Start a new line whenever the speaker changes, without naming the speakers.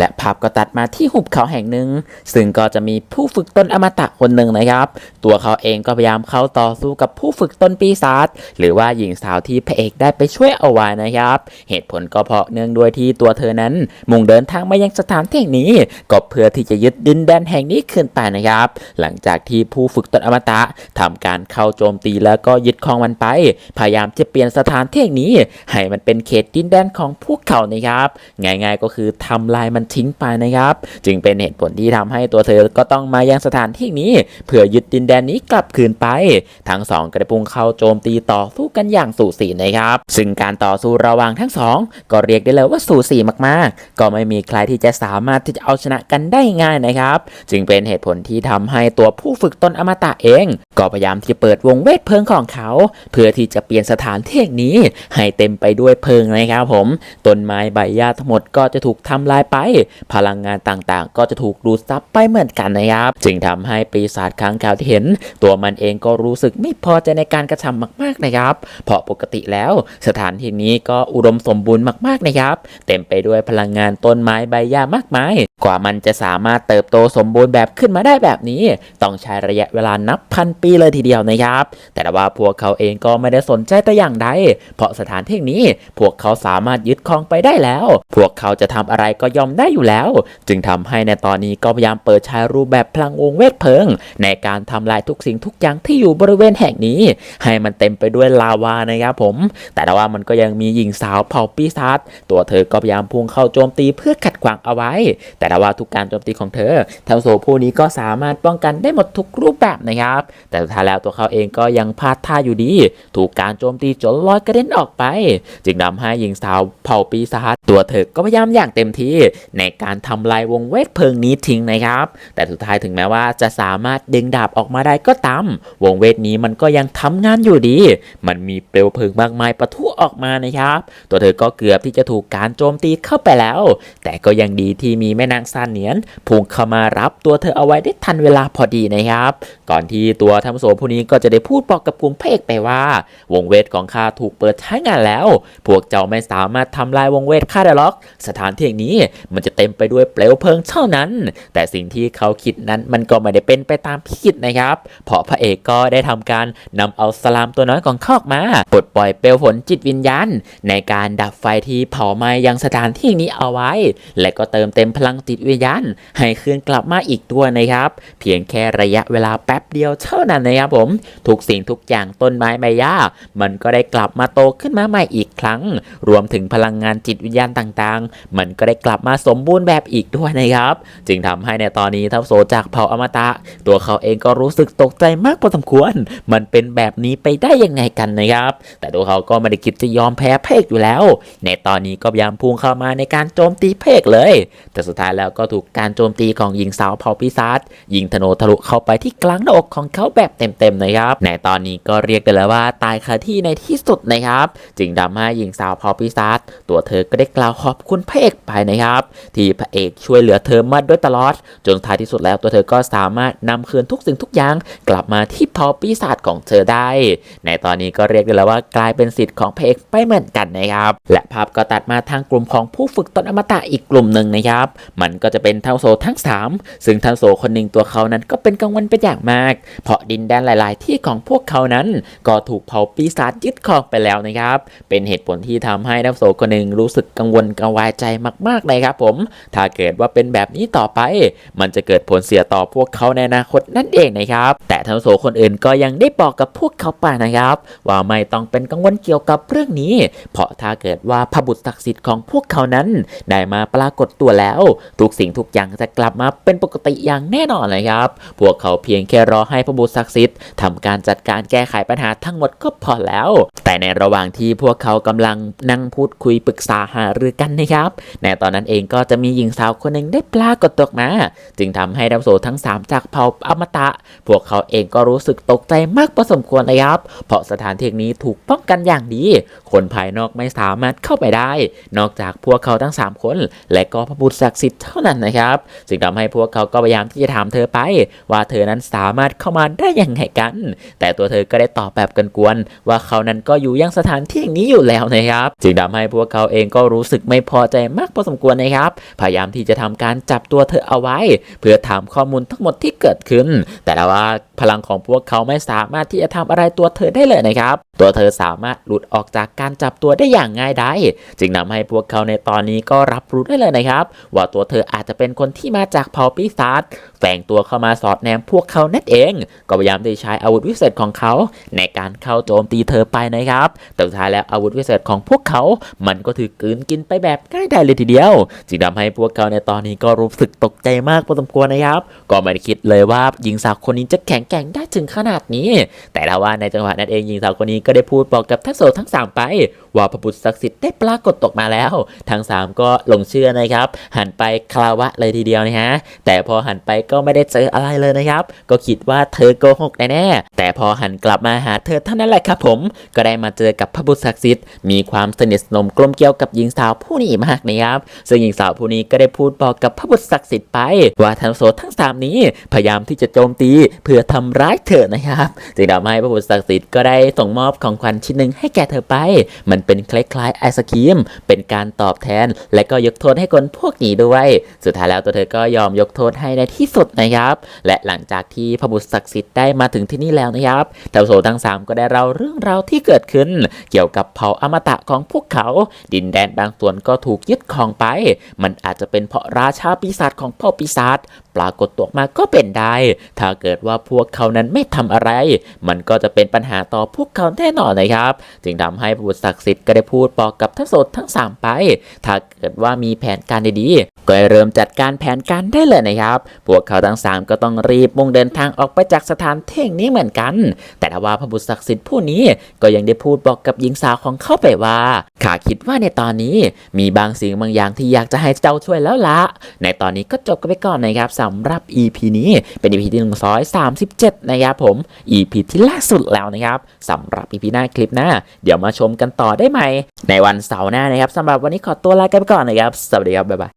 และภาพก็ตัดมาที่หุบเขาแห่งหนึ่ง ซึ่งก็จะมีผู้ฝึกตนอมตะคนหนึ่งนะครับ ตัวเขาเองก็พยายามเข้าต่อสู้กับผู้ฝึกตนปีศาจหรือว่าหญิงสาวที่พระเอกได้ไปช่วยเอาไว้นะครับ เหตุผลก็เพราะเนื่องด้วยที่ตัวเธอนั้น มุ่งเดินทางมายังสถานที่แห่งนี้ก็เพื่อที่จะยึดดินแดนแห่งนี้คืนไปนะครับ หลังจากที่ผู้ฝึกตนอมตะทำการเข้าโจมตีแล้วก็ยึดครองมันไป พยายามจะเปลี่ยนสถานที่แห่งนี้ ให้มันเป็นเขตดินแดนของพวกเขานะครับง่าย ๆ ก็คือทำลายมันทิ้งไปนะครับ จึงเป็นเหตุผลที่ทำให้ตัวเธอก็ต้องมายังสถานที่นี้ เพื่อยึดดินแดนนี้กลับคืนไป ทั้งสองกระปุงเข้าโจมตีต่อสู้กันอย่างสูสีนะครับ ซึ่งการต่อสู้ระหว่างทั้งสองก็เรียกได้เลยว่าสูสีมากๆ ก็ไม่มีใครที่จะสามารถที่จะเอาชนะกันได้ง่ายนะครับ จึงเป็นเหตุผลที่ทำให้ตัวผู้ฝึกตนอมตะเอง ก็พยายามที่จะเปิดวงเวทเพลิงของเขา เพื่อที่จะเปลี่ยนสถานที่นี้ให้เต็มไปด้วยเพลิงนะครับผมต้นไม้ใบหญ้าทั้งหมดก็จะถูกทำลายไปพลังงานต่างๆ ก็จะถูกดูดซับไปเหมือนกันนะครับจึงทำให้ปีศาจค้างคาวที่เห็น ตัวมันเองก็รู้สึกไม่พอใจในการกระทำมากๆนะครับ เพราะปกติแล้วสถานที่นี้ก็อุดมสมบูรณ์มากๆนะครับ เต็มไปด้วยพลังงานต้นไม้ใบหญ้ามากมายกว่ามันจะสามารถเติบโตสมบูรณ์แบบขึ้นมาได้แบบนี้ ต้องใช้ระยะเวลานับพันปีเลยทีเดียวนะครับ แต่ว่าพวกเขาเองก็ไม่ได้สนใจแต่อย่างใดเพราะสถานที่นี้พวกเขาสามารถยึดครองไปได้แล้ว พวกเขาจะทำอะไรก็ยอมได้อยู่แล้ว จึงทำให้ในตอนนี้ก็พยายามเปิดใช้รูปแบบพลังวงเวทเพลิง ในการทำลายทุกสิ่งทุกอย่างที่อยู่บริเวณแห่งนี้ ให้มันเต็มไปด้วยลาวานะครับผม แต่ว่ามันก็ยังมีหญิงสาวเผ่าปีศาจตัวเธอก็พยายามพุ่งเข้าโจมตีเพื่อขัดขวางเอาไว้ แต่ว่าทุกการโจมตีของเธอทั้งโซผู้นี้ก็สามารถป้องกันได้หมดทุกรูปแบบนะครับ แต่สุดท้ายแล้วตัวเขาเองก็ยังพลาดท่าอยู่ดี ถูกการโจมตีจนลอยกระเด็นออกไป จึงทำให้หญิงสาวเผ่าปีศาจตัวเธอก็พยายามอย่างเต็มที่ในการทำลายวงเวทเพลิงนี้ทิ้งนะครับ แต่สุดท้ายถึงแม้ว่าจะสามารถดึงดาบออกมาได้ก็ตาม วงเวทนี้มันก็ยังทำงานอยู่ดี มันมีเปลวเพลิงมากมายปะทุออกมานะครับ ตัวเธอก็เกือบที่จะถูกการโจมตีเข้าไปแล้ว แต่ก็ยังดีที่มีแม่นางซานเนียนพุ่งเข้ามารับตัวเธอเอาไว้ได้ทันเวลาพอดีนะครับ ก่อนที่ตัวทัมโสผู้นี้ก็จะได้พูดบอกกับกลุ่มพระเอกไปว่า วงเวทของข้าถูกเปิดใช้งานแล้ว พวกเจ้าไม่สามารถทำลายวงเวทข้าได้หรอก สถานที่แห่งนี้มันจะเต็มไปด้วยเปลวเพลิงเท่านั้น แต่สิ่งที่เขาคิดนั้นมันก็ไม่ได้เป็นไปตามที่คิดนะครับ เพราะพระเอกก็ได้ทำการนำเอาสลามตัวน้อยของเขาออกมาปลดปล่อยเปลวฝนจิตวิญญาณในการดับไฟที่เผาไหม้ยังสถานที่นี้เอาไว้ และก็เติมเต็มพลังจิตวิญญาณให้คืนกลับมาอีกด้วยนะครับ เพียงแค่ระยะเวลาแป๊บเดียวเท่านั้นนะครับผม ทุกสิ่งทุกอย่างต้นไม้ใบหญ้ามันก็ได้กลับมาโตขึ้นมาใหม่อีกครั้ง รวมถึงพลังงานจิตวิญญาณต่างๆ มันก็ได้กลับมาสมบูรณ์แบบอีกด้วยนะครับ จึงทำให้ในตอนนี้ทัพโซจากเผ่าอมตะ ตัวเขาเองก็รู้สึกตกใจมากพอสมควร มันเป็นแบบนี้ไปได้ยังไงกันนะครับ แต่ตัวเขาก็ไม่ได้คิดจะยอมแพ้เพกอยู่แล้ว ในตอนนี้ก็พยายามพุ่งเข้ามาในการโจมตีเพกเลย แต่สุดท้ายแล้วก็ถูกการโจมตีของหญิงสาวเผ่าปีศาจยิงธนูทะลุเข้าไปที่กลางหน้าอกของเขาแบบเต็มๆนะครับ ในตอนนี้ก็เรียกได้เลยว่าตายคาที่ในที่สุดนะครับ จึงทำให้หญิงสาวเผ่าปีศาจตัวเธอก็ได้กล่าวขอบคุณพระเอกไปนะครับที่พระเอกช่วยเหลือเธอมาโดยตลอด จนท้ายที่สุดแล้วตัวเธอก็สามารถนำคืนทุกสิ่งทุกอย่างกลับมาที่เผ่าปีศาจของเธอได้ ในตอนนี้ก็เรียกได้แล้วว่ากลายเป็นสิทธิ์ของพระเอกไปเหมือนกันนะครับ และภาพก็ตัดมาทางกลุ่มของผู้ฝึกตนอมตะอีกกลุ่มหนึ่งนะครับ มันก็จะเป็นเท่าโซทั้ง 3 ซึ่งเท่าโซคนหนึ่งตัวเขานั้นก็เป็นกังวลเป็นอย่างมาก เพราะดินแดนหลาย ๆ ที่ของพวกเขานั้น ก็ถูกเผ่าปีศาจยึดครองไปแล้วนะครับ เป็นเหตุผลที่ทำให้เท่าโซคนหนึ่งรู้สึกกังวลกังวายใจมาก ๆ เลยครับผมถ้าเกิดว่าเป็นแบบนี้ต่อไป มันจะเกิดผลเสียต่อพวกเขาในอนาคตนั่นเองนะครับ แต่ทั้งโสคนอื่นก็ยังได้บอกกับพวกเขาไปนะครับ ว่าไม่ต้องเป็นกังวลเกี่ยวกับเรื่องนี้ เพราะถ้าเกิดว่าพระบุตรศักดิ์สิทธิ์ของพวกเขานั้น ได้มาปรากฏตัวแล้ว ทุกสิ่งทุกอย่างจะกลับมาเป็นปกติอย่างแน่นอนเลยครับ พวกเขาเพียงแค่รอให้พระบุตรศักดิ์สิทธิ์ทำการจัดการแก้ไขปัญหาทั้งหมดก็พอแล้ว แต่ในระหว่างที่พวกเขากำลังนั่งพูดคุยปรึกษาหารือกันนะครับในตอนนั้นเองก็็จะมีหญิงสาวคนหนึ่งได้ปรากฏตัวมา จึงทำให้ดับโซทั้ง 3 จากเผ่าอมตะ พวกเขาเองก็รู้สึกตกใจมากพอสมควรเลยครับ เพราะสถานที่นี้ถูกป้องกันอย่างดี คนภายนอกไม่สามารถเข้าไปได้ นอกจากพวกเขาทั้ง 3 คน และก็พระบุตรศักดิ์สิทธิ์เท่านั้นนะครับจึงทำให้พวกเขาก็พยายามที่จะถามเธอไป ว่าเธอนั้นสามารถเข้ามาได้อย่างไงกัน แต่ตัวเธอก็ได้ตอบแบบกันกวนๆว่าเขานั้นก็อยู่ยังสถานที่อย่างนี้อยู่แล้วนะครับ จึงทำให้พวกเขาเองก็รู้สึกไม่พอใจมากพอสมควรนะครับพยายามที่จะทำการจับตัวเธอเอาไว้ เพื่อถามข้อมูลทั้งหมดที่เกิดขึ้น แต่ว่าพลังของพวกเขาไม่สามารถที่จะทำอะไรตัวเธอได้เลยนะครับ ตัวเธอสามารถหลุดออกจากการจับตัวได้อย่างง่ายดายจึงทำให้พวกเขาในตอนนี้ก็รับรู้ได้เลยนะครับ ว่าตัวเธออาจจะเป็นคนที่มาจากเผ่าปีศาจแฝงตัวเข้ามาสอดแนมพวกเขานั่นเอง ก็พยายามที่จะใช้อาวุธวิเศษของเขา ในการเข้าโจมตีเธอไปนะครับ แต่สุดท้ายแล้วอาวุธวิเศษของพวกเขา มันก็ถือกืนกินไปแบบง่ายดายเลยทีเดียว จึงทำให้พวกเขาในตอนนี้ก็รู้สึกตกใจมากพอสมควรนะครับ ก็ไม่ได้คิดเลยว่าหญิงสาวคนนี้จะแข็งแกร่งได้ถึงขนาดนี้ แต่ถ้าว่าในจังหวะนั้นเองหญิงสาวคนนี้ก็ได้พูดบอกกับทั้งโสดทั้งสามไป ว่าพระบุตรศักดิ์สิทธิ์ได้ปรากฏตกมาแล้ว ทั้งสามก็หลงเชื่อนะครับ หันไปคารวะเลยทีเดียวนะฮะแต่พอหันไปก็ไม่ได้เจออะไรเลยนะครับ ก็คิดว่าเธอโกหกแน่แต่พอหันกลับมาหาเธอเท่านั้นแหละครับผม ก็ได้มาเจอกับพระบุตรศักดิ์สิทธิ์มีความสนิทสนมกลมเกลียวกับหญิงสาวผู้นี้มากนะครับซึ่งหญิงสาวผู้นี้ก็ได้พูดบอกกับพระบุตรศักดิ์สิทธิ์ไป ว่าทั้งโสดทั้งสามนี้พยายามที่จะโจมตีเพื่อทำร้ายเธอนะครับจึงทำให้พระบุตรศักดิ์สิทธิ์ก็ได้ส่งมอบของขวัญชิ้นหนึ่งให้แก่เธอไป มันเป็นคล้ายๆไอศครีม เป็นการตอบแทน และก็ยกโทษให้คนพวกนี้ด้วย สุดท้ายแล้วตัวเธอก็ยอมยกโทษให้ในที่สุดนะครับ และหลังจากที่พระบุตรศักดิ์สิทธิ์ได้มาถึงที่นี่แล้วนะครับเทวโสทั้งสามก็ได้เล่าเรื่องราวที่เกิดขึ้น เกี่ยวกับเผ่าอมตะของพวกเขา ดินแดนบางส่วนก็ถูกยึดครองไปมันอาจจะเป็นเพราะราชาปีศาจของพ่อปีศาจปรากฏตัวมาก็เป็นได้ ถ้าเกิดว่าพวกเขานั้นไม่ทำอะไร มันก็จะเป็นปัญหาต่อพวกเขาแน่นอนนะครับ จึงทำให้พระบุตรศักดิ์สิทธิ์ก็ได้พูดบอกกับทั้งสดทั้งสามไป ถ้าเกิดว่ามีแผนการดี ก็เริ่มจัดการแผนการได้เลยนะครับ พวกเขาทั้งสามก็ต้องรีบมุ่งเดินทางออกไปจากสถานที่งนี้เหมือนกัน แต่ว่าพระบุตรศักดิ์สิทธิ์ผู้นี้ก็ยังได้พูดบอกกับหญิงสาวของเขาไปว่าข้าคิดว่าในตอนนี้มีบางสิ่งบางอย่างที่อยากจะให้เจ้าช่วยแล้วละในตอนนี้ก็จบกันไปก่อนนะครับสำหรับ EP นี้เป็น EP ที่137นะครับผม EP ที่ล่าสุดแล้วนะครับสำหรับ EP หน้าคลิปหน้า เดี๋ยวมาชมกันต่อได้ไหม ในวันเสาร์หน้านะครับสำหรับวันนี้ขอตัวลากันไปก่อนนะครับ สวัสดีครับ บ๊ายบาย